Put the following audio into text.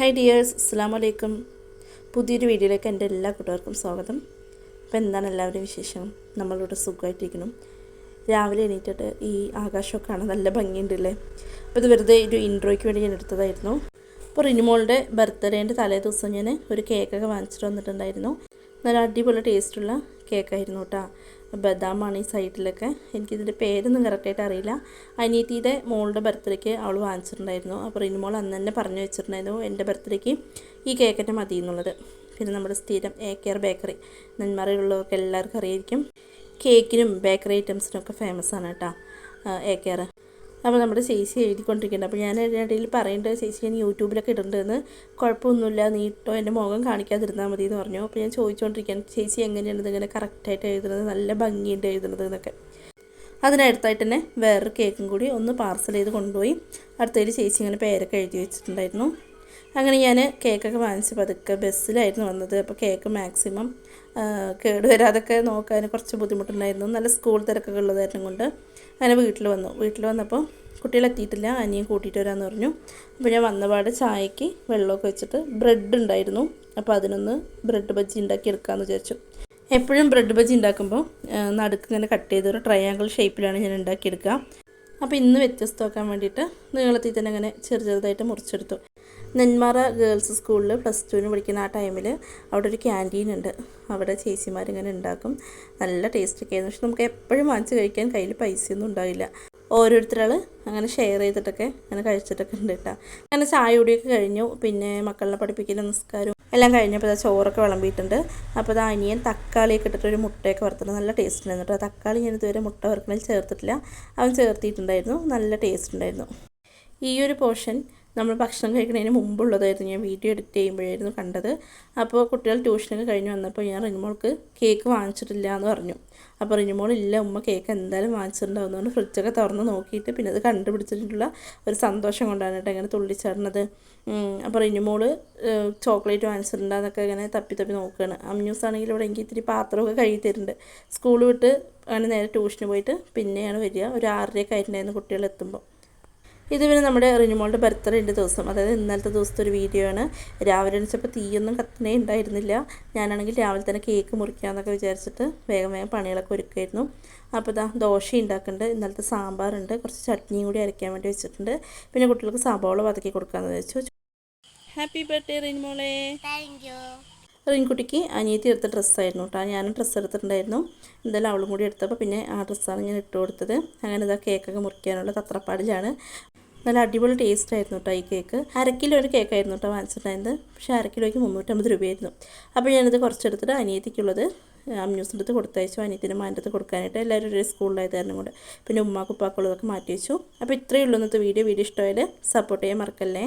Hi dears അസ്സാം വലൈക്കും പുതിയൊരു വീഡിയോയിലേക്ക് എന്റെ എല്ലാ കൂട്ടുകാർക്കും സ്വാഗതം. അപ്പോൾ എന്താണ് എല്ലാവരുടെയും വിശേഷം? നമ്മളിവിടെ സുഖമായിട്ടിരിക്കണം രാവിലെ എണീറ്റിട്ട് ഈ ആകാശമൊക്കെ കാണാൻ നല്ല ഭംഗിയുണ്ടല്ലേ? അപ്പോൾ ഇത് വെറുതെ ഒരു ഇൻട്രോയ്ക്ക് വേണ്ടി ഞാൻ എടുത്തതായിരുന്നു. അപ്പോൾ റിനിമോളുടെ ബർത്ത്ഡേന്റെ തലേ ദിവസം ഞാൻ ഒരു കേക്കൊക്കെ വാങ്ങിച്ചിട്ട് വന്നിട്ടുണ്ടായിരുന്നു. നല്ല അടിപൊളി ടേസ്റ്റുള്ള കേക്കായിരുന്നു കേട്ടോ. ബദാമാണ് ഈ സൈഡിലൊക്കെ എനിക്കിതിന്റെ പേരൊന്നും കറക്റ്റായിട്ട് അറിയില്ല. അനിയത്തിയുടെ മോളുടെ ബർത്ത്ഡേക്ക് അവൾ വാങ്ങിച്ചിട്ടുണ്ടായിരുന്നു. അപ്പോൾ റിനിമോൾ അന്ന് തന്നെ പറഞ്ഞു വെച്ചിട്ടുണ്ടായിരുന്നു എന്റെ ബർത്ത്ഡേക്ക് ഈ കേക്കിന്റെ മതി എന്നുള്ളത്. പിന്നെ നമ്മുടെ സ്ഥിരം എ കെയർ ബേക്കറി നെന്മാറയിലുള്ളവർക്ക് എല്ലാവർക്കും അറിയായിരിക്കും. കേക്കിനും ബേക്കറി ഐറ്റംസിനും ഒക്കെ ഫേമസ് ആണ് കേട്ടോ എ കെയർ അപ്പോൾ നമ്മുടെ ചേച്ചി എഴുതിക്കൊണ്ടിരിക്കുന്നുണ്ട്. അപ്പോൾ ഞാൻ ഇടയിൽ പറയേണ്ടത് ചേച്ചി ഞാൻ യൂട്യൂബിലൊക്കെ ഇടുന്നുണ്ടെന്ന് കുഴപ്പമൊന്നുമില്ല. നീട്ടോ എന്റെ മുഖം കാണിക്കാതിരുന്നാൽ മതി എന്ന് പറഞ്ഞു. അപ്പോൾ ഞാൻ ചോദിച്ചുകൊണ്ടിരിക്കുകയാണ് ചേച്ചി എങ്ങനെയാണ് ഇതിങ്ങനെ കറക്റ്റായിട്ട് എഴുതുന്നത്? നല്ല ഭംഗിയുണ്ട് എഴുതുന്നത് എന്നൊക്കെ. അതിനടുത്തായിട്ട് തന്നെ വേറൊരു കേക്കും കൂടി ഒന്ന് പാർസൽ ചെയ്ത് കൊണ്ടുപോയി. അടുത്തതിൽ ചേച്ചി ഇങ്ങനെ പേരൊക്കെ എഴുതി വെച്ചിട്ടുണ്ടായിരുന്നു. അങ്ങനെ ഞാൻ കേക്കൊക്കെ വാങ്ങിച്ച് പതുക്കെ ബസ്സിലായിരുന്നു വന്നത്. അപ്പോൾ കേക്ക് മാക്സിമം കേടുവരാതൊക്കെ നോക്കാൻ കുറച്ച് ബുദ്ധിമുട്ടുണ്ടായിരുന്നു. നല്ല സ്കൂൾ തിരക്കൊക്കെ ഉള്ളതായിരുന്നു കൊണ്ട് അങ്ങനെ വീട്ടിൽ വന്നു. വീട്ടിൽ വന്നപ്പോൾ കുട്ടികളെത്തിയിട്ടില്ല അനിയും കൂട്ടിയിട്ട് വരാമെന്ന് പറഞ്ഞു. അപ്പോൾ ഞാൻ വന്നപാട് ചായക്ക് വെള്ളമൊക്കെ വെച്ചിട്ട് ബ്രെഡ് ഉണ്ടായിരുന്നു. അപ്പോൾ അതിനൊന്ന് ബ്രെഡ് ബജ്ജി ഉണ്ടാക്കി എടുക്കാമെന്ന് വിചാരിച്ചു. എപ്പോഴും ബ്രെഡ് ബജ്ജി ഉണ്ടാക്കുമ്പോൾ നടുക്ക് ഇങ്ങനെ കട്ട് ചെയ്ത് ഒരു ട്രയാങ്കിൾ ഷേപ്പിലാണ് ഞാൻ ഉണ്ടാക്കിയെടുക്കുക. അപ്പോൾ ഇന്ന് വ്യത്യസ്തമാക്കാൻ വേണ്ടിയിട്ട് നീളത്തിൽ തന്നെ അങ്ങനെ ചെറു ചെറുതായിട്ട് മുറിച്ചെടുത്തു. നെന്മാറ ഗേൾസ് സ്കൂളിൽ പ്ലസ് ടുവിന് പഠിക്കുന്ന ആ ടൈമിൽ അവിടെ ഒരു ക്യാന്റീൻ ഉണ്ട്. അവിടെ ചേച്ചിമാരിങ്ങനെ ഉണ്ടാക്കും. നല്ല ടേസ്റ്റൊക്കെ ആയിരുന്നു. പക്ഷെ നമുക്ക് എപ്പോഴും വാങ്ങിച്ച് കഴിക്കാൻ കയ്യിൽ പൈസയൊന്നും ഉണ്ടാവില്ല. ഓരോരുത്തരാൾ അങ്ങനെ ഷെയർ ചെയ്തിട്ടൊക്കെ അങ്ങനെ കഴിച്ചിട്ടൊക്കെ ഉണ്ട് കേട്ടോ. അങ്ങനെ ചായ കുടിയൊക്കെ കഴിഞ്ഞു. പിന്നെ മക്കളെ പഠിപ്പിക്കുന്ന നിസ്കാരവും എല്ലാം കഴിഞ്ഞപ്പോൾ ചോറൊക്കെ വിളമ്പിയിട്ടുണ്ട്. അപ്പോൾ അത് അനിയൻ തക്കാളിയൊക്കെ ഇട്ടിട്ട് ഒരു മുട്ടയൊക്കെ വറുത്തിട്ട് നല്ല ടേസ്റ്റ് ഉണ്ടായിരുന്നു കേട്ടോ. തക്കാളി ഞാൻ ഇതുവരെ മുട്ട വറുക്കണതിൽ ചേർത്തിട്ടില്ല. അവൻ ചേർത്തിട്ടുണ്ടായിരുന്നു നല്ല ടേസ്റ്റ് ഉണ്ടായിരുന്നു. ഈ ഒരു പോർഷൻ നമ്മൾ ഭക്ഷണം കഴിക്കുന്നതിന് മുമ്പുള്ളതായിരുന്നു. ഞാൻ വീഡിയോ എഡിറ്റ് ചെയ്യുമ്പോഴായിരുന്നു കണ്ടത്. അപ്പോൾ കുട്ടികൾ ട്യൂഷനൊക്കെ കഴിഞ്ഞ് വന്നപ്പോൾ ഞാൻ റിനിമോൾക്ക് കേക്ക് വാങ്ങിച്ചിട്ടില്ല എന്ന് പറഞ്ഞു. അപ്പോൾ റിനിമോൾ ഇല്ല ഉമ്മ കേക്ക് എന്തായാലും വാങ്ങിച്ചിട്ടുണ്ടാവുന്നതുകൊണ്ട് ഫ്രിഡ്ജൊക്കെ തുറന്ന് നോക്കിയിട്ട് പിന്നെ അത് കണ്ടുപിടിച്ചിട്ടുള്ള ഒരു സന്തോഷം കൊണ്ടാണ് കേട്ടോ ഇങ്ങനെ തുള്ളിച്ചാടുന്നത് അപ്പോൾ റിനിമോൾ ചോക്ലേറ്റ് വാങ്ങിച്ചിട്ടുണ്ടെന്നൊക്കെ ഇങ്ങനെ തപ്പി തപ്പി നോക്കുകയാണ്. അമ്യൂസ് ആണെങ്കിൽ ഇവിടെ എനിക്ക് ഇത്തിരി പാത്രമൊക്കെ കഴുകി സ്കൂൾ വിട്ട് അങ്ങനെ നേരെ ട്യൂഷന് പോയിട്ട് പിന്നെയാണ് വരിക. ഒരു ആറരയൊക്കെ ആയിട്ടുണ്ടായിരുന്നു കുട്ടികൾ എത്തുമ്പോൾ. ഇത് പിന്നെ നമ്മുടെ റിനിമോളുടെ ബർത്ത്ഡേന്റെ ദിവസം. അതായത് ഇന്നലത്തെ ദിവസത്തെ ഒരു വീഡിയോ ആണ്. രാവിലെ എണിച്ചപ്പോൾ തീയൊന്നും കത്തനേ ഉണ്ടായിരുന്നില്ല. ഞാനാണെങ്കിൽ രാവിലെ തന്നെ കേക്ക് മുറിക്കാമെന്നൊക്കെ വിചാരിച്ചിട്ട് വേഗം വേഗം പണികളൊക്കെ ഒരുക്കുമായിരുന്നു അപ്പോൾ ഇതാ ദോശ ഉണ്ടാക്കുന്നുണ്ട് ഇന്നലത്തെ സാമ്പാറുണ്ട് കുറച്ച് ചട്നിയും കൂടി അരയ്ക്കാൻ വേണ്ടി വെച്ചിട്ടുണ്ട്. പിന്നെ കുട്ടികൾക്ക് സബോള വതക്കി കൊടുക്കാമെന്ന് വെച്ചു ഹാപ്പി ബർത്ത്ഡേ റിനിമോളെ. താങ്ക് യു റിൻകുട്ടിക്ക് അനിയത്തി എടുത്ത ഡ്രസ്സായിരുന്നു കേട്ടോ. ഞാനും ഡ്രസ്സ് എടുത്തിട്ടുണ്ടായിരുന്നു. എന്തായാലും അവളും കൂടി എടുത്തപ്പോൾ പിന്നെ ആ ഡ്രസ്സാണ് ഞാൻ ഇട്ട് കൊടുത്തത്. അങ്ങനെ ഇതാ കേക്കൊക്കെ മുറിക്കാനുള്ള തത്രപ്പാടിലാണ്. നല്ല അടിപൊളി ടേസ്റ്റ് ആയിരുന്നു കേട്ടോ ഈ കേക്ക് അരക്കിലോ കിലോ ഒരു കേക്കായിരുന്നു കേട്ടോ വാങ്ങിച്ചിട്ടുണ്ടായിരുന്നത്. പക്ഷേ അരക്കിലോയ്ക്ക് മുന്നൂറ്റമ്പത് രൂപയായിരുന്നു. അപ്പോൾ ഞാനിത് കുറച്ചെടുത്തിട്ട് അനിയത്തിക്കുള്ളത് അമ്യൂസിന്റെ അടുത്ത് കൊടുത്തയച്ചു. അനിയത്തിന്റെ മാന്റെ കൊടുക്കാനായിട്ട് എല്ലാവരും ഒരു സ്കൂളിലായത് കാരണം കൊണ്ട് പിന്നെ ഉമ്മാക്കുപ്പാക്കുള്ളതൊക്കെ മാറ്റി വെച്ചു. അപ്പോൾ ഇത്രയേ ഉള്ളൂ ഇന്നത്തെ വീഡിയോ വീഡിയോ ഇഷ്ടമായാൽ സപ്പോർട്ട് ചെയ്യാൻ മറക്കല്ലേ.